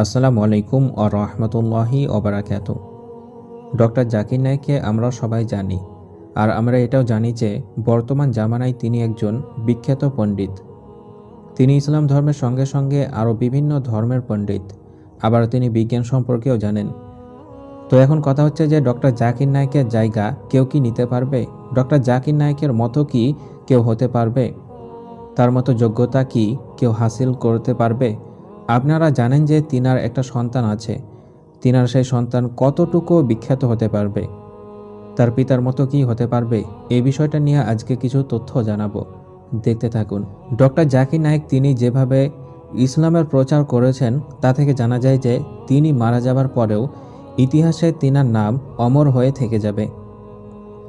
আসসালামু আলাইকুম ও রহমতুল্লাহি ওবরাকাত ডক্টর জাকির নায়েককে আমরা সবাই জানি, আর আমরা এটাও জানি যে বর্তমান জামানায় তিনি একজন বিখ্যাত পণ্ডিত। তিনি ইসলাম ধর্মের সঙ্গে সঙ্গে আরও বিভিন্ন ধর্মের পণ্ডিত, আবার তিনি বিজ্ঞান সম্পর্কেও জানেন। তো এখন কথা হচ্ছে যে ডক্টর জাকির নায়কের জায়গা কেউ কি নিতে পারবে? ডক্টর জাকির নায়েকের মতো কি কেউ হতে পারবে? তার মতো যোগ্যতা কি কেউ হাসিল করতে পারবে? আপনারা জানেন যে তিনার একটা সন্তান আছে। তিনার সেই সন্তান কতটুকু বিখ্যাত হতে পারবে? তার পিতার মতো কি হতে পারবে? এই বিষয়টা নিয়ে আজকে কিছু তথ্য জানাব। দেখতে থাকুন। ডক্টর জাকির নায়েক তিনি যেভাবে ইসলামের প্রচার করেছেন, তা থেকে জানা যায় যে তিনি মারা যাবার পরেও ইতিহাসে তিনার নাম অমর হয়ে থেকে যাবে।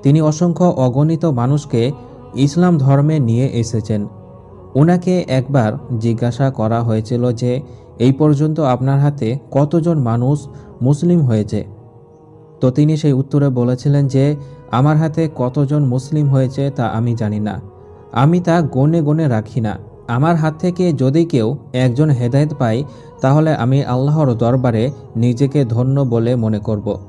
তিনি অসংখ্য অগণিত মানুষকে ইসলাম ধর্মে নিয়ে এসেছেন। ওনাকে একবার জিজ্ঞাসা করা হয়েছিল যে, এই পর্যন্ত আপনার হাতে কতজন মানুষ মুসলিম হয়েছে? তো তিনি সেই উত্তরে বলেছিলেন যে, আমার হাতে কতজন মুসলিম হয়েছে তা আমি জানি না। আমি তা গনে গনে রাখি না। আমার হাত থেকে যদি কেউ একজন হেদায়েত পাই তাহলে আমি আল্লাহর দরবারে নিজেকে ধন্য বলে মনে করব।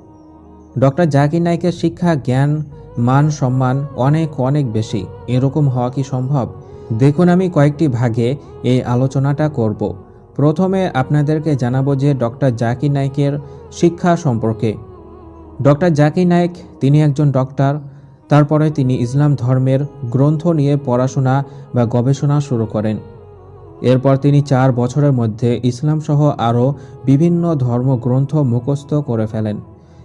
ডক্টর জাকির নাইকের শিক্ষা, জ্ঞান, মান সম্মান অনেক অনেক বেশি। এরকম হওয়া কি সম্ভব? দেখুন আমি কয়েকটি ভাগে এই আলোচনাটা করব। প্রথমে আপনাদেরকে জানাব যে ডক্টর জাকির নাইকের শিক্ষা সম্পর্কে। ডক্টর জাকির নায়েক তিনি একজন ডক্টর, তারপরে তিনি ইসলাম ধর্মের গ্রন্থ নিয়ে পড়াশোনা বা গবেষণা শুরু করেন। এরপর তিনি চার বছরের মধ্যে ইসলাম সহ আরও বিভিন্ন ধর্মগ্রন্থ মুখস্থ করে ফেলেন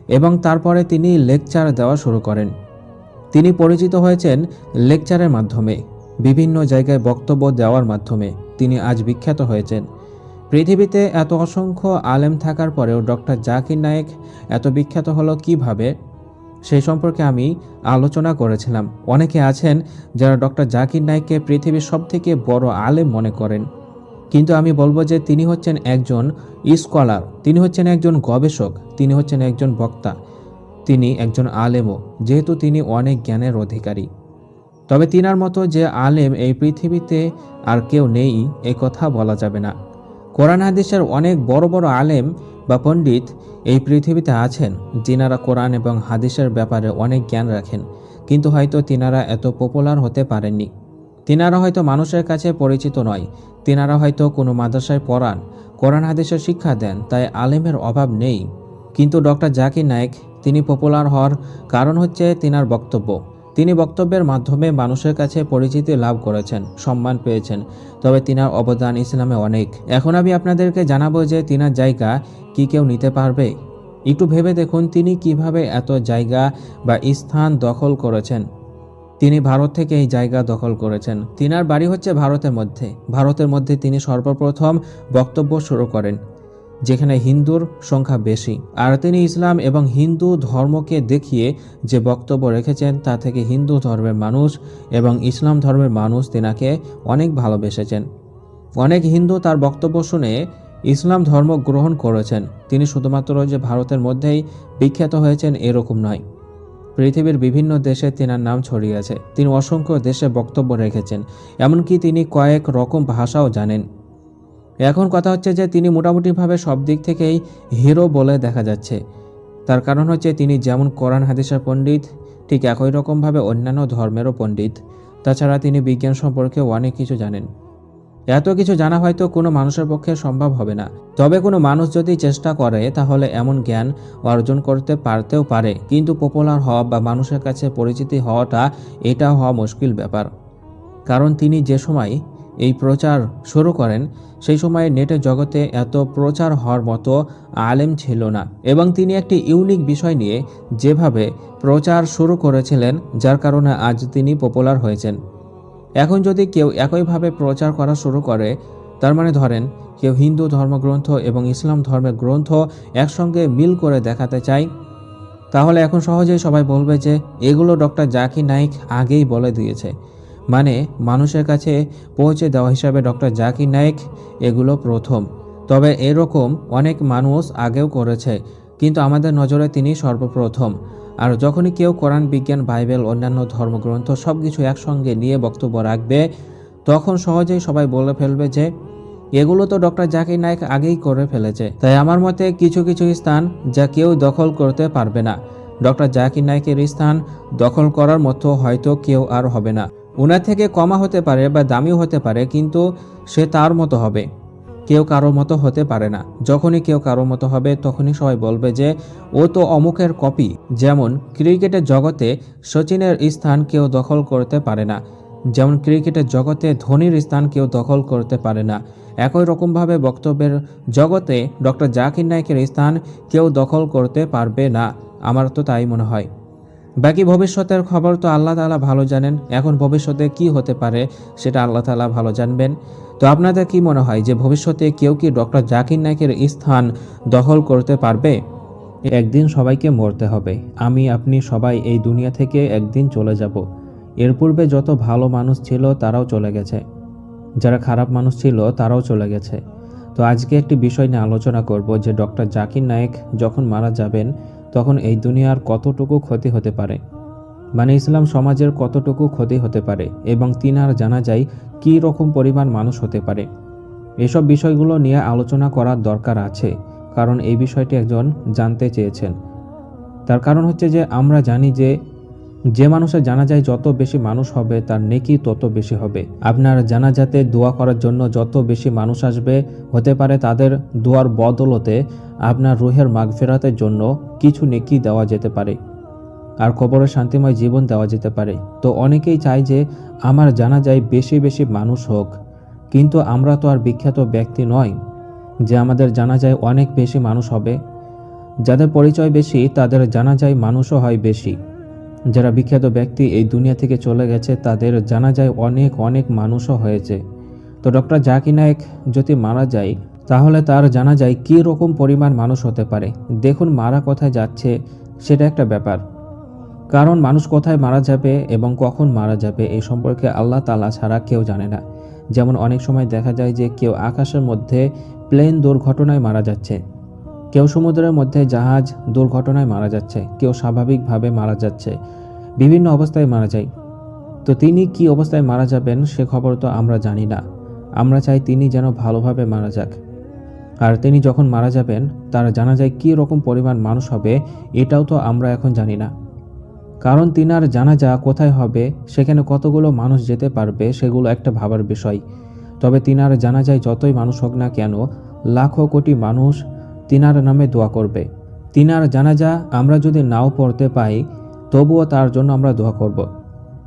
এবং তারপরে তিনি লেকচার দেওয়া শুরু করেন। তিনি পরিচিত হয়েছেন লেকচারের মাধ্যমে। বিভিন্ন জায়গায় বক্তব্য দেওয়ার মাধ্যমে তিনি আজ বিখ্যাত হয়েছেন। পৃথিবীতে এত অসংখ্য আলেম থাকার পরেও ডক্টর জাকির নায়েক এত বিখ্যাত হলো কীভাবে? সেই সম্পর্কে আমি আলোচনা করেছিলাম। অনেকে আছেন যারা ডক্টর জাকির নায়েককে পৃথিবীর সবথেকে বড় আলেম মনে করেন। কিন্তু আমি বলব যে তিনি হচ্ছেন একজন স্কলার তিনি হচ্ছেন একজন গবেষক, তিনি হচ্ছেন একজন বক্তা, তিনি একজন আলেমও, যেহেতু তিনি অনেক জ্ঞানের অধিকারী। তবে তিনার মতো যে আলেম এই পৃথিবীতে আর কেউ নেই, এ কথা বলা যাবে না। কোরআন হাদিসের অনেক বড় বড় আলেম বা পণ্ডিত এই পৃথিবীতে আছেন, যিনারা কোরআন এবং হাদিসের ব্যাপারে অনেক জ্ঞান রাখেন, কিন্তু হয়তো তিনারা এত পপুলার হতে পারেননি। তিনারা হয়তো মানুষের কাছে পরিচিত নয়, তিনারা হয়তো কোনো মাদ্রাসায় পড়ান, কোরআন হাদিসের শিক্ষা দেন, তাই আলেমের অভাব নেই। কিন্তু ডক্টর জাকির নায়েক, তিনি পপুলার হওয়ার কারণ হচ্ছে তিনার বক্তব্য। তিনি বক্তব্যের মাধ্যমে মানুষের কাছে পরিচিতি লাভ করেছেন, সম্মান পেয়েছেন। তবে তিনার অবদান ইসলামে অনেক। এখন আমি আপনাদেরকে জানাব যে তিনার জায়গা কি কেউ নিতে পারবে। একটু ভেবে দেখুন তিনি কীভাবে এত জায়গা বা স্থান দখল করেছেন। তিনি ভারত থেকে এই জায়গা দখল করেছেন। তিনার বাড়ি হচ্ছে ভারতের মধ্যে। ভারতের মধ্যে তিনি সর্বপ্রথম বক্তব্য শুরু করেন। যেখানে হিন্দুর সংখ্যা বেশি। আর তিনি ইসলাম এবং হিন্দু ধর্মকে দেখিয়ে যে বক্তব্য রেখেছেন, তা থেকে হিন্দু ধর্মের মানুষ এবং ইসলাম ধর্মের মানুষ তেনাকে অনেক ভালোবেসেছেন। অনেক হিন্দু তার বক্তব্য শুনে ইসলাম ধর্ম গ্রহণ করেছেন। তিনি শুধুমাত্র যে ভারতের মধ্যেই বিখ্যাত হয়েছেন, এরকম নয়। পৃথিবীর বিভিন্ন দেশে তেনার নাম ছড়িয়েছে তিনি অসংখ্য দেশে বক্তব্য রেখেছেন। এমনকি তিনি কয়েক রকম ভাষাও জানেন। এখন কথা হচ্ছে যে তিনি মোটামুটিভাবে সব দিক থেকেই হিরো বলে দেখা যাচ্ছে। তার কারণ হচ্ছে তিনি যেমন কোরআন, হাদিসের পণ্ডিত, ঠিক একই রকমভাবে অন্যান্য ধর্মেরও পণ্ডিত। তাছাড়া তিনি বিজ্ঞান সম্পর্কে অনেক কিছু জানেন। এত কিছু জানা হয়তো কোনো মানুষের পক্ষে সম্ভব হবে না। তবে কোনো মানুষ যদি চেষ্টা করে, তাহলে এমন জ্ঞান অর্জন করতে পারতেও পারে। কিন্তু পপুলার হওয়া বা মানুষের কাছে পরিচিতি হওয়াটা এটা হওয়া মুশকিল ব্যাপার। কারণ তিনি যে সময় এই প্রচার শুরু করেন। সেই সময়ে নেটের জগতে এত প্রচার হওয়ার মতো আলেম ছিল না এবং তিনি একটি ইউনিক বিষয় নিয়ে যেভাবে প্রচার শুরু করেছিলেন, যার কারণে আজ তিনি পপুলার হয়েছেন। এখন যদি কেউ একইভাবে প্রচার করা শুরু করে, তার মানে ধরেন, কেউ হিন্দু ধর্মগ্রন্থ এবং ইসলাম ধর্মের গ্রন্থ একসঙ্গে মিল করে দেখাতে চায়, তাহলে এখন সহজেই সবাই বলবে যে, এগুলো ডক্টর জাকির নাইক আগেই বলে দিয়েছে। মানে মানুষের কাছে পৌঁছে দেওয়া হিসাবে ডক্টর জাকির নায়েক এগুলো প্রথম। তবে এরকম অনেক মানুষ আগেও করেছে, কিন্তু আমাদের নজরে তিনি সর্বপ্রথম। আর যখনই কেউ কোরআন, বিজ্ঞান, বাইবেল, অন্যান্য ধর্মগ্রন্থ সব কিছু একসঙ্গে নিয়ে বক্তব্য রাখবে, তখন সহজেই সবাই বলে ফেলবে যে, এগুলো তো ডক্টর জাকির নায়ক আগেই করে ফেলেছে। তাই আমার মতে কিছু কিছু স্থান যা কেউ দখল করতে পারবে না। ডক্টর জাকির নায়কের স্থান দখল করার মতো হয়তো কেউ আর হবে না। ওনার থেকে কমা হতে পারে বা দামিও হতে পারে, কিন্তু সে তার মতো হবে। কেউ কারোর মতো হতে পারে না। যখনই কেউ কারোর মতো হবে, তখনই সবাই বলবে যে, ও তো অমুকের কপি। যেমন ক্রিকেটের জগতে সচিনের স্থান কেউ দখল করতে পারে না। যেমন ক্রিকেটের জগতে ধোনির স্থান কেউ দখল করতে পারে না। একই রকমভাবে বক্তব্যের জগতে ডক্টর জাকির নায়কের স্থান কেউ দখল করতে পারবে না। আমার তো তাই মনে হয়। বাকি ভবিষ্যতের খবর তো আল্লাহ তালা ভালো জানেন। এখন ভবিষ্যতে কি হতে পারে সেটা আল্লাহ তালা ভালো জানবেন। তো আপনাদের কি মনে হয় যে ভবিষ্যতে কেউ কি ডক্টর জাকির নায়কের স্থান দখল করতে পারবে? একদিন সবাইকে মরতে হবে। আমি, আপনি সবাই এই দুনিয়া থেকে একদিন চলে যাব। এর পূর্বে যত ভালো মানুষ ছিল তারাও চলে গেছে। যারা খারাপ মানুষ ছিল তারাও চলে গেছে। তো আজকে একটি বিষয় নিয়ে আলোচনা করব যে ডক্টর জাকির নায়েক যখন মারা যাবেন তখন এই দুনিয়ার কতটুকু ক্ষতি হতে পারে? মানে ইসলাম সমাজের কতটুকু ক্ষতি হতে পারে এবং তিনার জানা যায় কী রকম পরিমাণ মানুষ হতে পারে? এসব বিষয়গুলো নিয়ে আলোচনা করার দরকার আছে, কারণ এই বিষয়টি একজন জানতে চেয়েছেন। তার কারণ হচ্ছে যে আমরা জানি যে যে মানুষের জানাজায় যত বেশি মানুষ হবে, তার নেকি তত বেশি হবে। আপনার জানাজাতে দোয়া করার জন্য যত বেশি মানুষ আসবে, হতে পারে তাদের দোয়ার বদলতে আপনার রুহের মাগফেরাতের জন্য কিছু নেকি দেওয়া যেতে পারে আর কবরে শান্তিময় জীবন দেওয়া যেতে পারে। তো অনেকেই চায় যে আমার জানা যায় বেশি বেশি মানুষ হোক, কিন্তু আমরা তো আর বিখ্যাত ব্যক্তি নয় যে আমাদের জানা যায় অনেক বেশি মানুষ হবে। যাদের পরিচয় বেশি, তাদের জানা যায় মানুষও হয় বেশি। যারা বিখ্যাত ব্যক্তি এই দুনিয়া থেকে চলে গেছে, তাদের জানা যায় অনেক অনেক মানুষও হয়েছে। তো ডক্টর জাকি নায়েক যদি মারা যায়, তাহলে তার জানা যায় কী রকম পরিমাণ মানুষ হতে পারে। দেখুন মারা কোথায় যাচ্ছে, সেটা একটা ব্যাপার। কারণ মানুষ কোথায় মারা যাবে এবং কখন মারা যাবে এই সম্পর্কে আল্লাহ তালা ছাড়া কেউ জানে না। যেমন অনেক সময় দেখা যায় যে কেউ আকাশের মধ্যে প্লেন দুর্ঘটনায় মারা যাচ্ছে। কেউ সমুদ্রের মধ্যে জাহাজ দুর্ঘটনায় মারা যাচ্ছে, কেউ স্বাভাবিকভাবে মারা যাচ্ছে, বিভিন্ন অবস্থায় মারা যায়। তো তিনি কি অবস্থায় মারা যাবেন সে খবর তো আমরা জানি না। আমরা চাই তিনি যেন ভালোভাবে মারা যাক। আর তিনি যখন মারা যাবেন, তার জানা যায় কী রকম পরিমাণ মানুষ হবে, এটাও তো আমরা এখন জানি না। কারণ তিনার জানাজা কোথায় হবে, সেখানে কতগুলো মানুষ যেতে পারবে, সেগুলো একটা ভাবার বিষয়। তবে তিনার জানাজায় যতই মানুষ হোক না কেন, লাখো কোটি মানুষ তিনার নামে দোয়া করবে। তিনার জানাজা আমরা যদি নাও পড়তে পাই, তবুও তার জন্য আমরা দোয়া করব।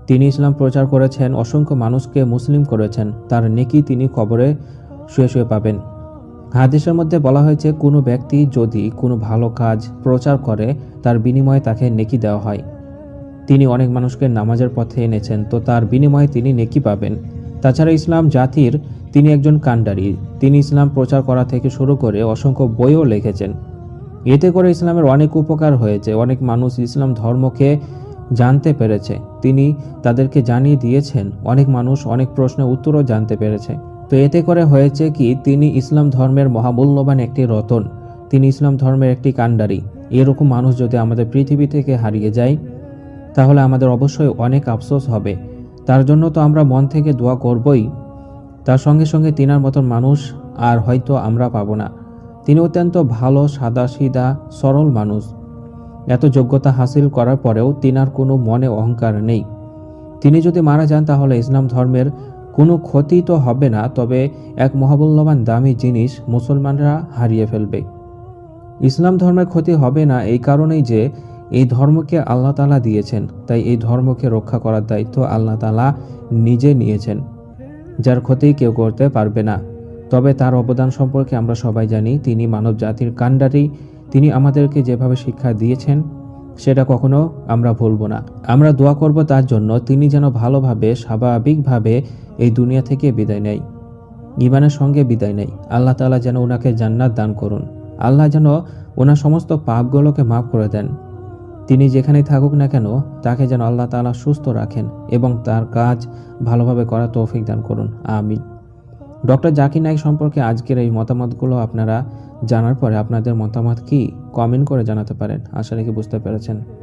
তিনি ইসলাম প্রচার করেছেন, অসংখ্য মানুষকে মুসলিম করেছেন। তার নেকি তিনি কবরে শুয়ে শুয়ে পাবেন। হাদিসের মধ্যে বলা হয়েছে, কোনো ব্যক্তি যদি কোনো ভালো কাজ প্রচার করে, তার বিনিময়ে তাকে নেকি দেওয়া হয়। তিনি অনেক মানুষকে নামাজের পথে এনেছেন, তো তার বিনিময়ে তিনি নেকি পাবেন। তাছাড়া ইসলাম জাতির তিনি একজন কাণ্ডারি। তিনি ইসলাম প্রচার করা থেকে শুরু করে অসংখ্য বইও লিখেছেন। এতে করে ইসলামের অনেক উপকার হয়েছে, অনেক মানুষ ইসলাম ধর্মকে জানতে পেরেছে। তিনি তাদেরকে জানিয়ে দিয়েছেন, অনেক মানুষ অনেক প্রশ্নের উত্তরও জানতে পেরেছে। তো এতে করে হয়েছে কি, তিনি ইসলাম ধর্মের মহামূল্যবান একটি রতন। তিনি ইসলাম ধর্মের একটি কাণ্ডারি। এরকম মানুষ যদি আমাদের পৃথিবী থেকে হারিয়ে যায়, তাহলে আমাদের অবশ্যই অনেক আফসোস হবে। তার জন্য তো আমরা মন থেকে দোয়া করবই। তার সঙ্গে সঙ্গে তিনার মতন মানুষ আর হয়তো আমরা পাবো না। তিনি অত্যন্ত ভালো, সাদা, সিধা, সরল মানুষ। এত যোগ্যতা হাসিল করার পরেও তিনার কোনো মনে অহংকার নেই। তিনি যদি মারা যান তাহলে ইসলাম ধর্মের কোনো ক্ষতি তো হবে না, তবে এক মহাবল্যবান দামি জিনিস মুসলমানরা হারিয়ে ফেলবে। ইসলাম ধর্মের ক্ষতি হবে না এই কারণেই যে এই ধর্মকে আল্লাহ তালা দিয়েছেন, তাই এই ধর্মকে রক্ষা করার দায়িত্ব আল্লাহ তালা নিজে নিয়েছেন। যার ক্ষতি কেউ করতে পারবে না। তবে তার অবদান সম্পর্কে আমরা সবাই জানি, তিনি মানব জাতির কাণ্ডারি। তিনি আমাদেরকে যেভাবে শিক্ষা দিয়েছেন, সেটা কখনো আমরা ভুলব না। আমরা দোয়া করব তার জন্য, তিনি যেন ভালোভাবে, স্বাভাবিকভাবে এই দুনিয়া থেকে বিদায় নেয় ইমানের সঙ্গে বিদায় নেয়। আল্লাহ তালা যেন ওনাকে জান্নাত দান করুন। আল্লাহ যেন ওনার সমস্ত পাপগুলোকে মাফ করে দেন। তিনি যেখানেই থাকুক না কেন, তাকে যেন আল্লাহ তালা সুস্থ রাখেন এবং তার কাজ ভালোভাবে করার তৌফিক দান করুন। আমি ডক্টর জাকির নাইক সম্পর্কে আজকের এই মতামতগুলো আপনারা জানার পরে আপনাদের মতামত কি? কমেন্ট করে জানাতে পারেন। আশা রেখে বুঝতে পেরেছেন।